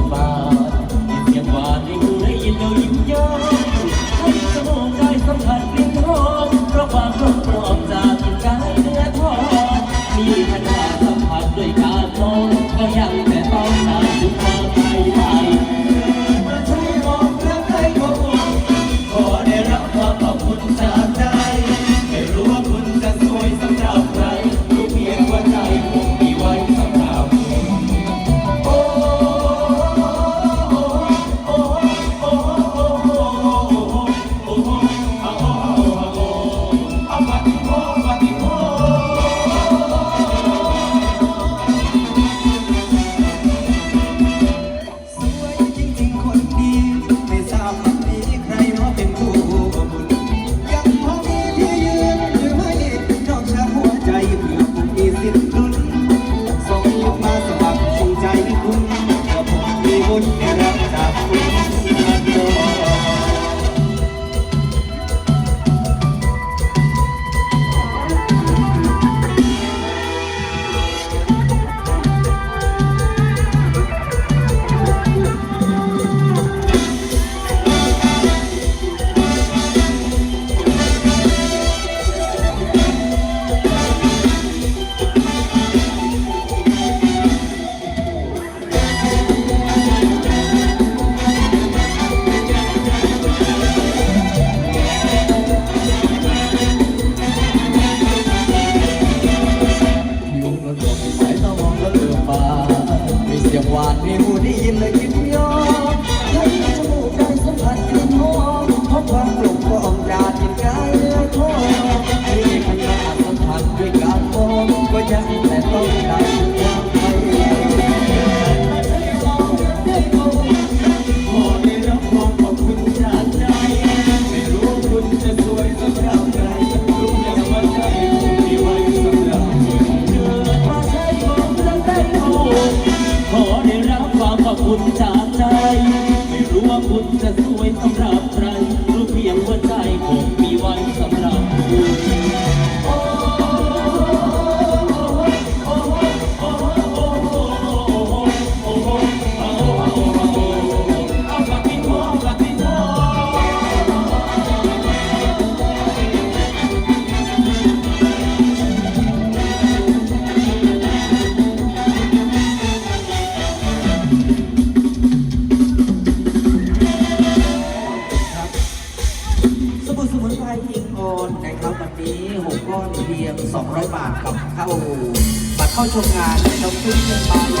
กบานยินเสียงหวานริงได้ยินเรายิ้มย้มให้สมองได้สัมผัสกลิ่นหอมเพราะความร่มรอมจากกินกายเนื้อทองมีขนาดสัมผัสด้วยการมองก็ยังแต่ต้องตามดูควา what we. คนจะสวยสำหรับ นนะครับวันนี้หกก้อนเพียง 200 บาทกับเข้าบัตรเข้าชมงานนะครับทุกเป็นบาท